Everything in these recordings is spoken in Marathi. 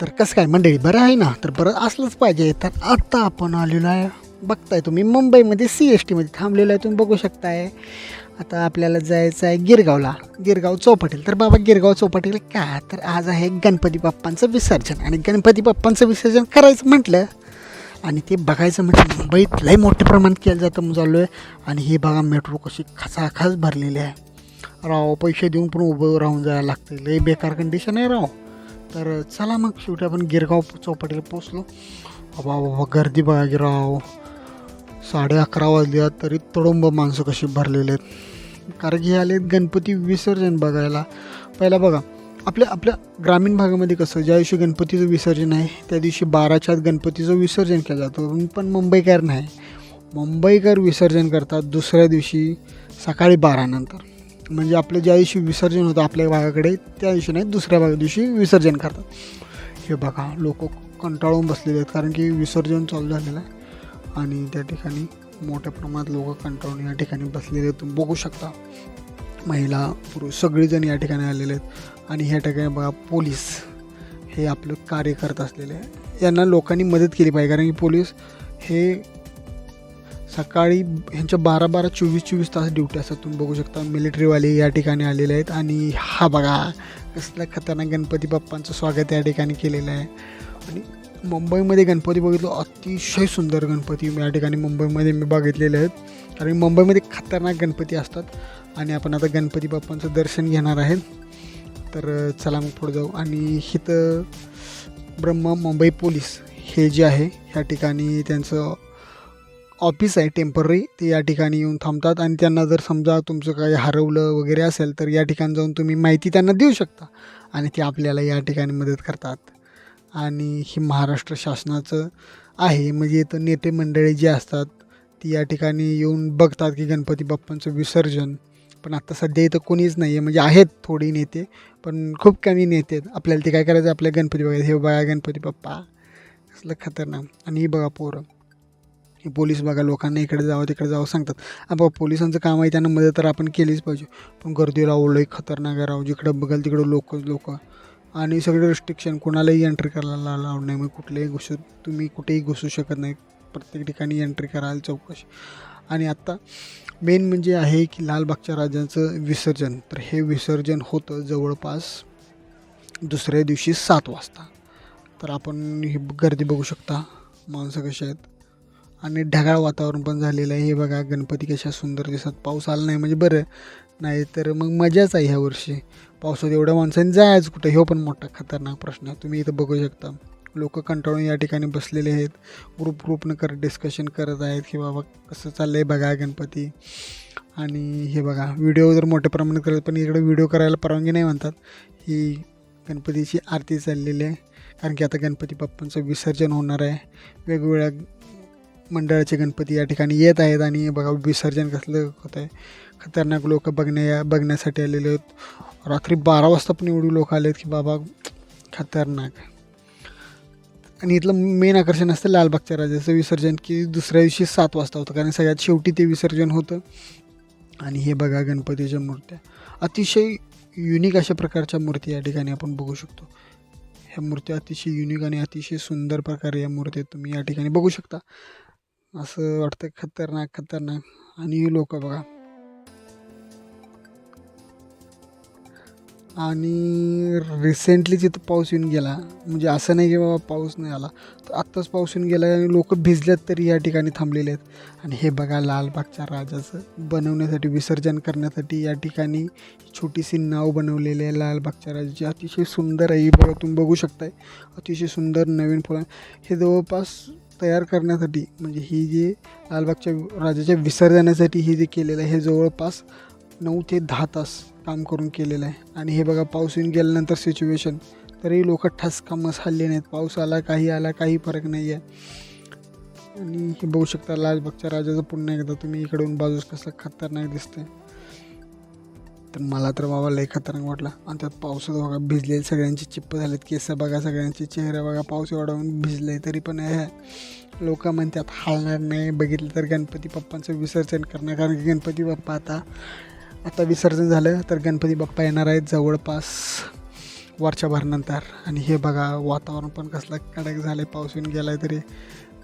तर कसं काय मंडळी बरं आहे ना? तर बरं असलंच पाहिजे. तर आत्ता आपण आलेलो आहे बघताय तुम्ही मुंबईमध्ये सी एस टीमध्ये थांबलेलो आहे तुम्ही बघू शकताय. आता आपल्याला जायचं आहे गिरगावला गिरगाव चौपाटील. तर बाबा गिरगाव चौपाटील का तर आज आहे गणपती बाप्पांचं विसर्जन. आणि गणपती बाप्पांचं विसर्जन करायचं म्हटलं आणि ते बघायचं म्हटलं मुंबईत लई मोठ्या प्रमाणात केलं जातं म्हणून चाललो आहे आणि ही बघा मेट्रो कशी खचाखच भरलेली आहे. राव पैसे देऊन पण उभं राहून जायला लागतं लई बेकार कंडिशन आहे राव. तर चला मग शेवटी आपण गिरगाव चौपाटीला पोचलो बाबा बाबा गर्दी बघा की साडे अकरा वाजल्या तरी तडुंब माणसं कशी भरलेले आहेत. कारण की हे आले गणपती विसर्जन बघायला. पहिला बघा आपल्या आपल्या ग्रामीण भागामध्ये कसं ज्या दिवशी गणपतीचं विसर्जन आहे त्या दिवशी बाराच्या आत गणपतीचं विसर्जन केलं जातं. पण मुंबईकर नाही. मुंबईकर विसर्जन करतात दुसऱ्या दिवशी सकाळी बारानंतर. म्हणजे आपलं ज्या दिवशी विसर्जन होतं आपल्या भागाकडे त्या दिवशी नाही दुसऱ्या भागा दिवशी विसर्जन करतात. हे बघा लोक कंटाळून बसलेले आहेत कारण की विसर्जन चालू झालेलं आहे आणि त्या ठिकाणी मोठ्या प्रमाणात लोक कंटाळून या ठिकाणी बसलेले आहेत. तुम्ही बघू शकता महिला पुरुष सगळेजण या ठिकाणी आलेले आहेत आणि ह्या ठिकाणी बघा पोलीस हे आपलं कार्य करत असलेले आहे यांना लोकांनी मदत केली पाहिजे कारण की पोलीस हे सकाळी ह्यांच्या बारा बारा चोवीस चोवीस तास ड्युटी असतात. तुम्ही बघू शकता मिलिटरीवाले या ठिकाणी आलेले आहेत. आणि हा बघा कसला खतरनाक गणपती बाप्पांचं स्वागत या ठिकाणी केलेलं आहे. आणि मुंबईमध्ये गणपती बघितलं अतिशय सुंदर गणपती या ठिकाणी मुंबईमध्ये मी बघितलेले आहेत. कारण मुंबईमध्ये खतरनाक गणपती असतात. आणि आपण आता गणपती बाप्पांचं दर्शन घेणार आहेत. तर चला मग पुढे जाऊ. आणि इथं ब्रह्मा मुंबई पोलीस हे जे आहे ह्या ठिकाणी त्यांचं ऑफिस आहे टेंपररी ते या ठिकाणी येऊन थांबतात आणि त्यांना जर समजा तुमचं काही हरवलं वगैरे असेल तर या ठिकाणी जाऊन तुम्ही माहिती त्यांना देऊ शकता. आणि ते आपल्याला या ठिकाणी मदत करतात. आणि ही महाराष्ट्र शासनाचं आहे. म्हणजे इथं नेते मंडळी जी असतात ती या ठिकाणी येऊन बघतात की गणपती बाप्पांचं विसर्जन. पण आत्ता सध्या इथं कोणीच नाही आहे म्हणजे आहेत थोडी नेते पण खूप कमी नेते आहेत. आपल्याला ते काय करायचं? आपल्या गणपती बघायचं हे बघा गणपती बाप्पा. असलं खतरनाक. आणि ही बघा पोरं. हे पोलीस बघा लोकांना इकडे जावं तिकडे जावं सांगतात. हा बाबा पोलिसांचं काम आहे त्यांना मदत तर आपण केलीच पाहिजे. पण गर्दी राहू लई खतरनाक आहे राहू जिकडं बघाल तिकडं लोक लोक. आणि सगळे रिस्ट्रिक्शन कोणालाही एंट्री करायला लावून नाही मग कुठलेही घुसू तुम्ही कुठेही घुसू शकत नाही. प्रत्येक ठिकाणी एंट्री करायला चौकशी. आणि आत्ता मेन म्हणजे आहे की लालबागच्या राजांचं विसर्जन. तर हे विसर्जन होतं जवळपास दुसऱ्या दिवशी सात वाजता. तर आपण ही गर्दी बघू शकता. माणसं कशी आहेत. आणि ढगाळ वातावरण पण झालेलं आहे. हे बघा गणपती कशा सुंदर दिसत. पाऊस आला नाही म्हणजे बरं. नाही तर मग मजाच आहे ह्या वर्षी. पावसात एवढ्या माणसांनी जायचं कुठं? हे पण मोठा खतरनाक प्रश्न आहे. तुम्ही इथं बघू शकता. लोक कंटाळून या ठिकाणी बसलेले आहेत. ग्रुप ग्रुपनं करत डिस्कशन करत आहेत की बाबा कसं चाललं आहे बघा गणपती. आणि हे बघा व्हिडिओ जर मोठ्या प्रमाणात करत पण इकडे व्हिडिओ करायला परवानगी नाही म्हणतात. ही गणपतीची आरती चाललेली आहे. कारण की आता गणपती बाप्पांचं विसर्जन होणार आहे. वेगवेगळ्या मंडळाचे गणपती या ठिकाणी येत आहेत आणि बघा विसर्जन कसलं होत आहे. खतरनाक लोक बघण्या बघण्यासाठी आलेले आहेत. रात्री बारा वाजता पण एवढी लोक आले आहेत की बाबा खतरनाक. आणि इथलं मेन आकर्षण असतं लालबागच्या राजाचं विसर्जन की दुसऱ्या दिवशी सात वाजता होतं कारण सगळ्यात शेवटी ते विसर्जन होतं. आणि हे बघा गणपतीच्या मूर्त्या. अतिशय युनिक अशा प्रकारच्या मूर्ती या ठिकाणी आपण बघू शकतो. ह्या मूर्त्या अतिशय युनिक आणि अतिशय सुंदर प्रकारे या मूर्त्या तुम्ही या ठिकाणी बघू शकता. असं वाटतं खतरनाक खतरनाक. आणि ही लोक बघा. आणि रिसेंटली जिथं पाऊस येऊन गेला म्हणजे असं नाही की बाबा पाऊस नाही आला तर आत्ताच पाऊस येऊन गेला आणि लोक भिजल्यात तरी या ठिकाणी थांबलेले आहेत. आणि हे बघा लालबागच्या राजाचं बनवण्यासाठी विसर्जन करण्यासाठी या ठिकाणी छोटीशी नाव बनवलेली आहे लालबागच्या राजाची. अतिशय सुंदर आहे. ही बघा तुम्ही बघू शकताय. अतिशय सुंदर नवीन फुलं. हे जवळपास तयार करण्यासाठी म्हणजे ही जे लालबागच्या राजाच्या विसर्जनासाठी हे जे केलेलं आहे हे जवळपास नऊ ते दहा तास काम करून केलेलं आहे. आणि हे बघा पाऊस येऊन गेल्यानंतर सिच्युएशन तरी लोक ठसका हल्ले नाहीत. पाऊस आला काही आला काही फरक नाही आहे आणि हे बघू शकता लालबागच्या राजाचं पुन्हा एकदा तुम्ही इकडून बाजूस कसं खतरनाक आहे तर मला तर बाबा लय खतरनाक वाटला. आणि त्यात पावसात बघा भिजलेले सगळ्यांची चिप्प झालेत केस बघा सगळ्यांचे चेहरे बघा पाऊस एवढा भिजले तरी पण हे लोक म्हणतात हालणार नाही बघितलं तर गणपती बाप्पांचं विसर्जन करणार. कारण की गणपती बाप्पा आता आता विसर्जन झालं तर गणपती बाप्पा येणार आहेत जवळपास वर्षभरानंतर आणि हे बघा वातावरण पण कसलं कडक झालं आहे पाऊस येऊन गेला आहे तरी.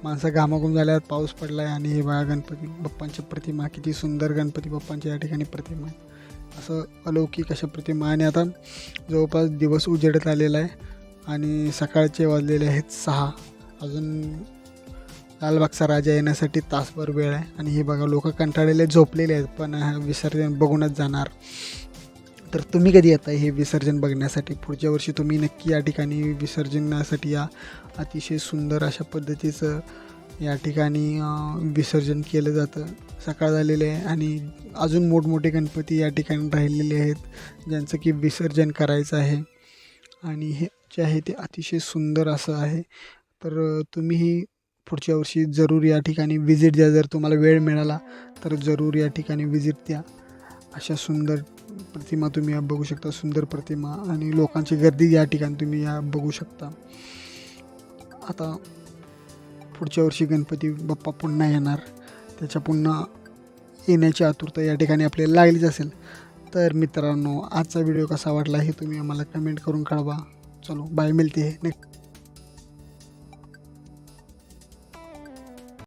माणसं घामाघूम झाल्यात पाऊस पडला आहे आणि हे बघा गणपती बाप्पांची प्रतिमा किती सुंदर गणपती बाप्पांच्या या ठिकाणी प्रतिमा आहे. असं अलौकिक अशा प्रतिमा. आणि आता जवळपास दिवस उजेडत आलेला आहे आणि सकाळचे वाजलेले आहेत सहा. अजून लालबागचा राजा येण्यासाठी तासभर वेळ आहे. आणि हे बघा लोक कंटाळलेले झोपलेले आहेत पण हा विसर्जन बघूनच जाणार. तर तुम्ही कधी येताय हे विसर्जन बघण्यासाठी? पुढच्या वर्षी तुम्ही नक्की या ठिकाणी विसर्जनासाठी या. अतिशय सुंदर अशा पद्धतीचं या ठिकाणी विसर्जन केलं जातं. सकाळ झालेले आहे आणि अजून मोठमोठे गणपती या ठिकाणी राहिलेले आहेत ज्यांचं की विसर्जन करायचं आहे. आणि हे जे आहे ते अतिशय सुंदर असं आहे. तर तुम्हीही पुढच्या वर्षी जरूर या ठिकाणी विजिट द्या. जर तुम्हाला वेळ मिळाला तर जरूर या ठिकाणी विजिट द्या. अशा सुंदर प्रतिमा तुम्ही या बघू शकता. सुंदर प्रतिमा आणि लोकांची गर्दी या ठिकाणी तुम्ही या बघू शकता. आता पुढच्या वर्षी गणपती बाप्पा पुन्हा येणार. त्याच्या पुन्हा येण्याची आतुरता या ठिकाणी आपल्याला लागलीच असेल. तर मित्रांनो आजचा व्हिडिओ कसा वाटला हे तुम्ही आम्हाला कमेंट करून कळवा. चलो बाय मिळते. नेक्स्ट